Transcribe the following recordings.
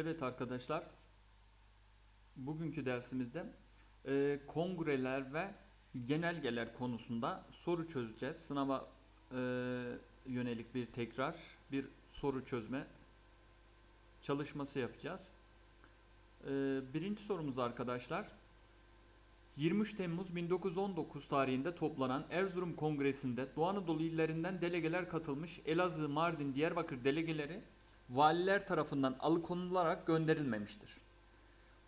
Evet arkadaşlar, bugünkü dersimizde e, kongreler ve genelgeler konusunda soru çözeceğiz. Sınava e, yönelik bir tekrar, bir soru çözme çalışması yapacağız. E, birinci sorumuz arkadaşlar, 23 Temmuz 1919 tarihinde toplanan Erzurum Kongresi'nde Doğu Anadolu illerinden delegeler katılmış Elazığ, Mardin, Diyarbakır delegeleri valiler tarafından alıkonularak gönderilmemiştir.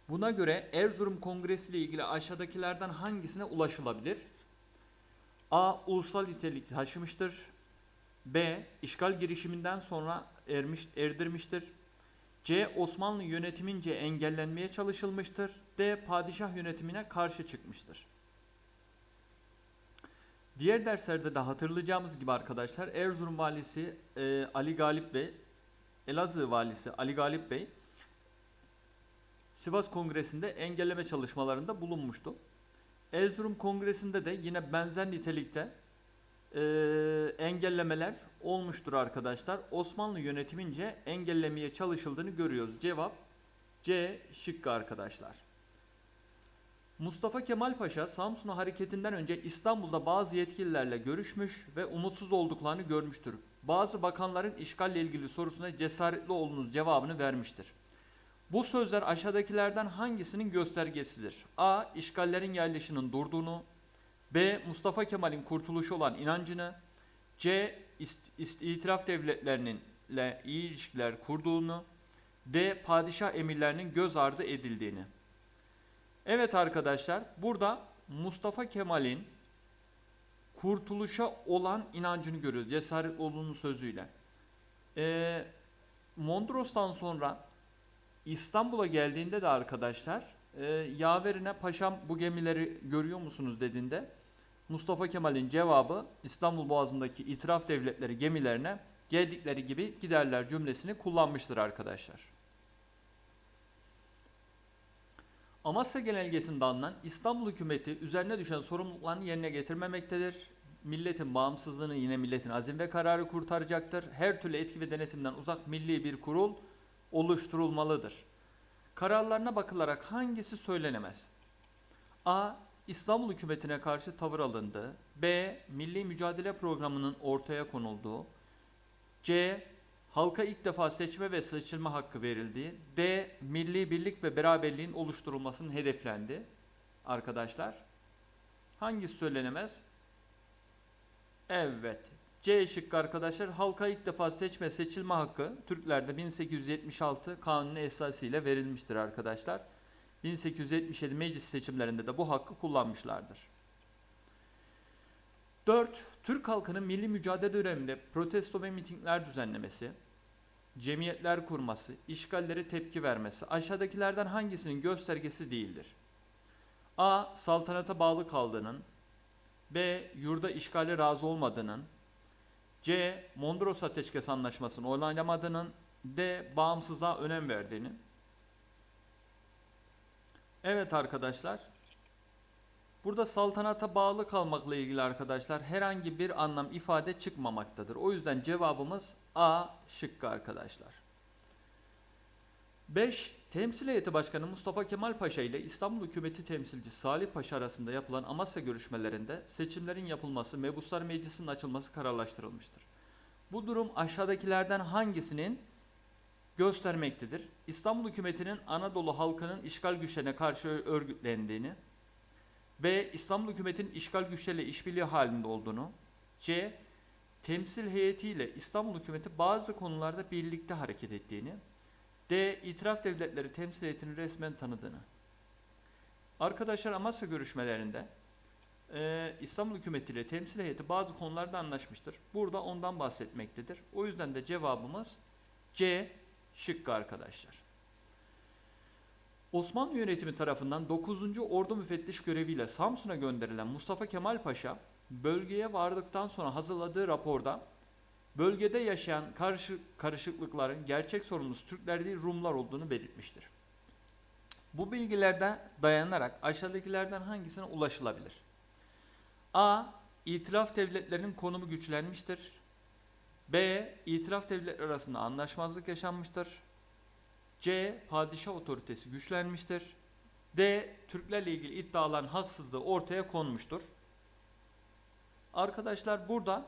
Buna göre Erzurum Kongresi ile ilgili aşağıdakilerden hangisine ulaşılabilir? A. Ulusal nitelik taşımıştır. B. İşgal girişiminden sonra ermiş, erdirmiştir. C. Osmanlı yönetimince engellenmeye çalışılmıştır. D. Padişah yönetimine karşı çıkmıştır. Diğer derslerde de hatırlayacağımız gibi arkadaşlar Erzurum valisi e, Ali Galip Bey, Elazığ valisi Ali Galip Bey Sivas Kongresi'nde engelleme çalışmalarında bulunmuştu. Erzurum Kongresi'nde de yine benzer nitelikte e, engellemeler olmuştur arkadaşlar. Osmanlı yönetimince engellemeye çalışıldığını görüyoruz. Cevap C şıkkı arkadaşlar. Mustafa Kemal Paşa Samsun'a hareketinden önce İstanbul'da bazı yetkililerle görüşmüş ve umutsuz olduklarını görmüştür. Bazı bakanların işgalle ilgili sorusuna cesaretli olunuz cevabını vermiştir. Bu sözler aşağıdakilerden hangisinin göstergesidir? A. İşgallerin yerleşinin durduğunu B. Mustafa Kemal'in kurtuluşu olan inancını C. ist- ist- itiraf devletlerinin ile iyi ilişkiler kurduğunu D. Padişah emirlerinin göz ardı edildiğini Evet arkadaşlar burada Mustafa Kemal'in kurtuluşa olan inancını görüyoruz. Cesaret olduğunu sözüyle. Ee, Mondros'tan sonra İstanbul'a geldiğinde de arkadaşlar e, yaverine paşam bu gemileri görüyor musunuz dediğinde Mustafa Kemal'in cevabı İstanbul Boğazı'ndaki itiraf devletleri gemilerine geldikleri gibi giderler cümlesini kullanmıştır arkadaşlar. Amasya Genelgesi'nde alınan İstanbul hükümeti üzerine düşen sorumluluklarını yerine getirmemektedir. Milletin bağımsızlığını yine milletin azim ve kararı kurtaracaktır. Her türlü etki ve denetimden uzak milli bir kurul oluşturulmalıdır. Kararlarına bakılarak hangisi söylenemez? A. İstanbul hükümetine karşı tavır alındı. B. Milli Mücadele Programı'nın ortaya konulduğu. C. Halka ilk defa seçme ve seçilme hakkı verildi. D. Milli birlik ve beraberliğin oluşturulmasının hedeflendi. Arkadaşlar. Hangisi söylenemez? Evet. C şıkkı arkadaşlar. Halka ilk defa seçme seçilme hakkı Türklerde 1876 kanunu esasıyla verilmiştir arkadaşlar. 1877 meclis seçimlerinde de bu hakkı kullanmışlardır. 4. Türk halkının milli mücadele döneminde protesto ve mitingler düzenlemesi, cemiyetler kurması, işgallere tepki vermesi aşağıdakilerden hangisinin göstergesi değildir? A. Saltanata bağlı kaldığının, B. Yurda işgale razı olmadığının, C. Mondros Ateşkes Anlaşması'nı onaylamadığının, D. Bağımsızlığa önem verdiğinin. Evet arkadaşlar. Burada saltanata bağlı kalmakla ilgili arkadaşlar herhangi bir anlam ifade çıkmamaktadır. O yüzden cevabımız A şıkkı arkadaşlar. 5. Temsil Heyeti Başkanı Mustafa Kemal Paşa ile İstanbul Hükümeti Temsilcisi Salih Paşa arasında yapılan Amasya görüşmelerinde seçimlerin yapılması, Mebuslar Meclisi'nin açılması kararlaştırılmıştır. Bu durum aşağıdakilerden hangisinin göstermektedir? İstanbul Hükümeti'nin Anadolu halkının işgal güçlerine karşı örgütlendiğini, B. İstanbul hükümetinin işgal güçleriyle işbirliği halinde olduğunu. C. Temsil heyetiyle İstanbul hükümeti bazı konularda birlikte hareket ettiğini. D. İtiraf devletleri temsil heyetini resmen tanıdığını. Arkadaşlar Amasya görüşmelerinde e, İstanbul hükümeti ile temsil heyeti bazı konularda anlaşmıştır. Burada ondan bahsetmektedir. O yüzden de cevabımız C şıkkı arkadaşlar. Osmanlı yönetimi tarafından 9. Ordu Müfettiş göreviyle Samsun'a gönderilen Mustafa Kemal Paşa, bölgeye vardıktan sonra hazırladığı raporda bölgede yaşayan karışık, karışıklıkların gerçek sorumlusu Türkler değil Rumlar olduğunu belirtmiştir. Bu bilgilerde dayanarak aşağıdakilerden hangisine ulaşılabilir? A. İtilaf devletlerinin konumu güçlenmiştir. B. İtilaf devletleri arasında anlaşmazlık yaşanmıştır. C. Padişah otoritesi güçlenmiştir. D. Türklerle ilgili iddiaların haksızlığı ortaya konmuştur. Arkadaşlar burada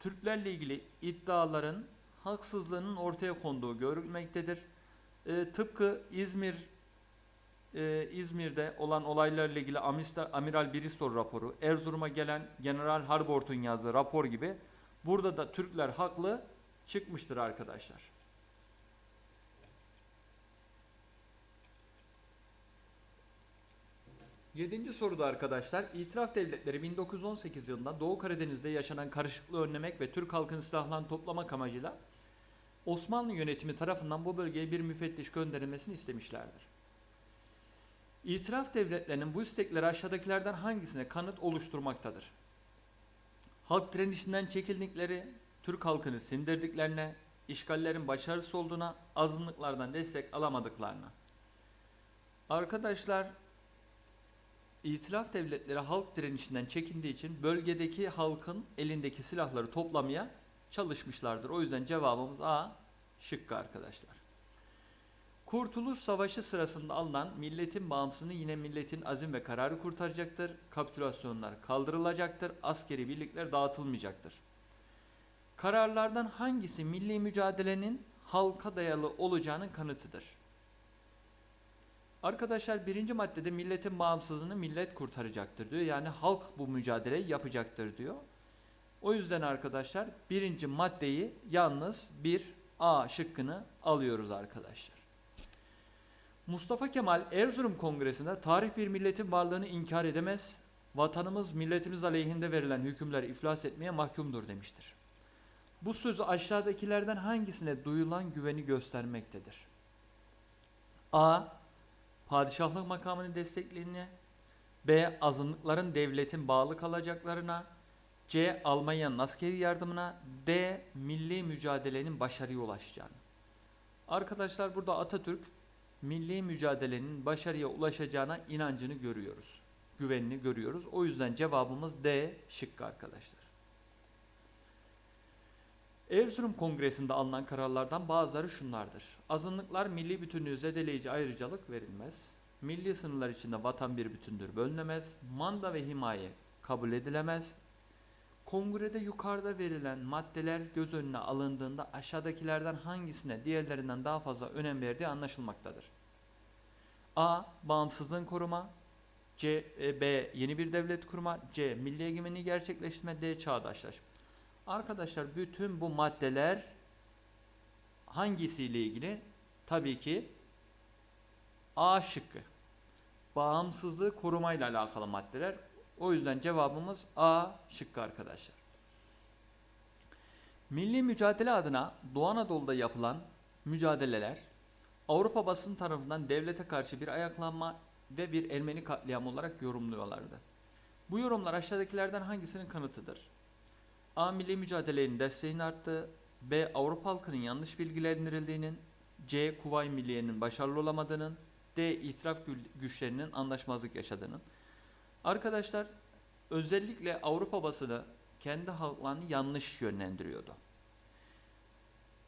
Türklerle ilgili iddiaların haksızlığının ortaya konduğu görülmektedir. Ee, tıpkı İzmir e, İzmir'de olan olaylarla ilgili Amista- Amiral Bristol raporu, Erzurum'a gelen General Harbort'un yazdığı rapor gibi burada da Türkler haklı çıkmıştır arkadaşlar. Yedinci soruda arkadaşlar, itiraf devletleri 1918 yılında Doğu Karadeniz'de yaşanan karışıklığı önlemek ve Türk halkını silahlan toplamak amacıyla Osmanlı yönetimi tarafından bu bölgeye bir müfettiş gönderilmesini istemişlerdir. İtiraf devletlerinin bu istekleri aşağıdakilerden hangisine kanıt oluşturmaktadır? Halk direnişinden çekildikleri, Türk halkını sindirdiklerine, işgallerin başarısız olduğuna, azınlıklardan destek alamadıklarına. Arkadaşlar, İtilaf devletleri halk direnişinden çekindiği için bölgedeki halkın elindeki silahları toplamaya çalışmışlardır. O yüzden cevabımız A şıkkı arkadaşlar. Kurtuluş Savaşı sırasında alınan milletin bağımsızlığını yine milletin azim ve kararı kurtaracaktır. Kapitülasyonlar kaldırılacaktır. Askeri birlikler dağıtılmayacaktır. Kararlardan hangisi milli mücadelenin halka dayalı olacağının kanıtıdır? Arkadaşlar birinci maddede milletin bağımsızlığını millet kurtaracaktır diyor. Yani halk bu mücadeleyi yapacaktır diyor. O yüzden arkadaşlar birinci maddeyi yalnız bir A şıkkını alıyoruz arkadaşlar. Mustafa Kemal Erzurum Kongresi'nde tarih bir milletin varlığını inkar edemez, vatanımız milletimiz aleyhinde verilen hükümler iflas etmeye mahkumdur demiştir. Bu sözü aşağıdakilerden hangisine duyulan güveni göstermektedir? A. Padişahlık makamını desteklediğine, B. Azınlıkların devletin bağlı kalacaklarına, C. Almanya'nın askeri yardımına, D. Milli mücadelenin başarıya ulaşacağını. Arkadaşlar burada Atatürk milli mücadelenin başarıya ulaşacağına inancını görüyoruz. Güvenini görüyoruz. O yüzden cevabımız D şıkkı arkadaşlar. Erzurum Kongresi'nde alınan kararlardan bazıları şunlardır. Azınlıklar milli bütünlüğü zedeleyici ayrıcalık verilmez. Milli sınırlar içinde vatan bir bütündür bölünemez. Manda ve himaye kabul edilemez. Kongrede yukarıda verilen maddeler göz önüne alındığında aşağıdakilerden hangisine diğerlerinden daha fazla önem verdiği anlaşılmaktadır. A. Bağımsızlığın koruma C. e, B. Yeni bir devlet kurma C. Milli egemenliği gerçekleştirme D. Çağdaşlaşma Arkadaşlar bütün bu maddeler hangisiyle ilgili? Tabii ki A şıkkı. Bağımsızlığı korumayla alakalı maddeler. O yüzden cevabımız A şıkkı arkadaşlar. Milli mücadele adına Doğu Anadolu'da yapılan mücadeleler Avrupa basın tarafından devlete karşı bir ayaklanma ve bir Ermeni katliamı olarak yorumluyorlardı. Bu yorumlar aşağıdakilerden hangisinin kanıtıdır? A. Milli mücadelenin desteğini arttı. B. Avrupa halkının yanlış bilgilendirildiğinin. C. Kuvayi Milliye'nin başarılı olamadığının. D. İtiraf gü- güçlerinin anlaşmazlık yaşadığının. Arkadaşlar özellikle Avrupa basını kendi halklarını yanlış yönlendiriyordu.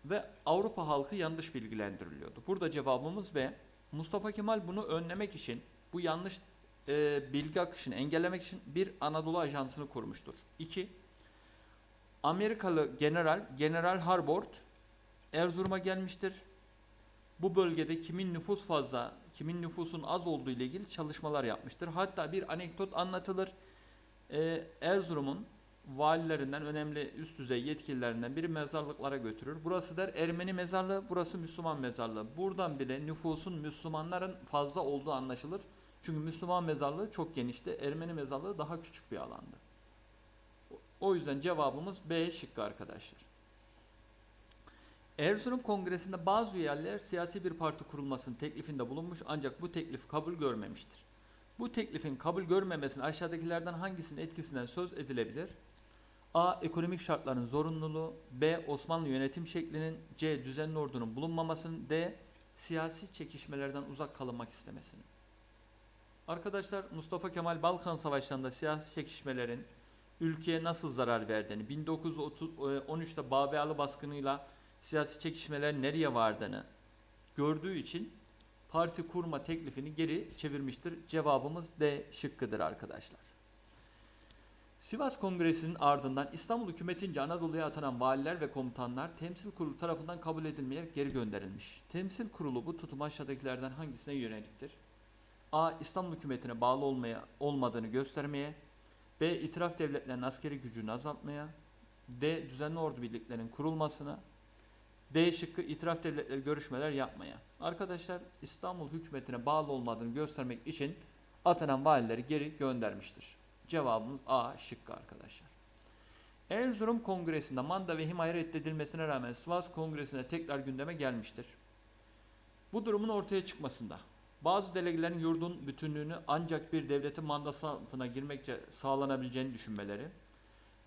Ve Avrupa halkı yanlış bilgilendiriliyordu. Burada cevabımız B. Mustafa Kemal bunu önlemek için bu yanlış e, bilgi akışını engellemek için bir Anadolu ajansını kurmuştur. 2. Amerikalı general General Harbord Erzurum'a gelmiştir. Bu bölgede kimin nüfus fazla, kimin nüfusun az olduğu ile ilgili çalışmalar yapmıştır. Hatta bir anekdot anlatılır. Ee, Erzurum'un valilerinden, önemli üst düzey yetkililerinden biri mezarlıklara götürür. Burası der Ermeni mezarlığı, burası Müslüman mezarlığı. Buradan bile nüfusun Müslümanların fazla olduğu anlaşılır. Çünkü Müslüman mezarlığı çok genişti, Ermeni mezarlığı daha küçük bir alandı. O yüzden cevabımız B şıkkı arkadaşlar. Erzurum Kongresi'nde bazı üyeler siyasi bir parti kurulmasının teklifinde bulunmuş ancak bu teklif kabul görmemiştir. Bu teklifin kabul görmemesinin aşağıdakilerden hangisinin etkisinden söz edilebilir? A. Ekonomik şartların zorunluluğu B. Osmanlı yönetim şeklinin C. Düzenli ordunun bulunmamasının D. Siyasi çekişmelerden uzak kalınmak istemesinin. Arkadaşlar Mustafa Kemal Balkan Savaşları'nda siyasi çekişmelerin ülkeye nasıl zarar verdiğini, 1913'te Babealı baskınıyla siyasi çekişmelerin nereye vardığını gördüğü için parti kurma teklifini geri çevirmiştir. Cevabımız D şıkkıdır arkadaşlar. Sivas Kongresi'nin ardından İstanbul hükümetince Anadolu'ya atanan valiler ve komutanlar temsil kurulu tarafından kabul edilmeyerek geri gönderilmiş. Temsil kurulu bu tutum aşağıdakilerden hangisine yöneliktir? A. İstanbul hükümetine bağlı olmaya olmadığını göstermeye. B. İtiraf devletlerinin askeri gücünü azaltmaya. D. Düzenli ordu birliklerinin kurulmasına. D şıkkı itiraf devletleri görüşmeler yapmaya. Arkadaşlar İstanbul hükümetine bağlı olmadığını göstermek için atanan valileri geri göndermiştir. Cevabımız A şıkkı arkadaşlar. Erzurum Kongresi'nde manda ve himaye reddedilmesine rağmen Sivas Kongresi'ne tekrar gündeme gelmiştir. Bu durumun ortaya çıkmasında bazı delegelerin yurdun bütünlüğünü ancak bir devletin mandası altına girmekçe sağlanabileceğini düşünmeleri,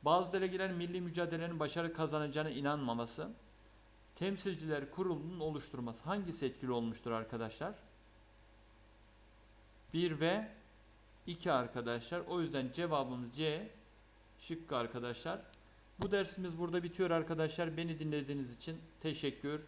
bazı delegelerin milli mücadelenin başarı kazanacağına inanmaması, temsilciler kurulunun oluşturması hangisi etkili olmuştur arkadaşlar? 1 ve 2 arkadaşlar. O yüzden cevabımız C şıkkı arkadaşlar. Bu dersimiz burada bitiyor arkadaşlar. Beni dinlediğiniz için teşekkür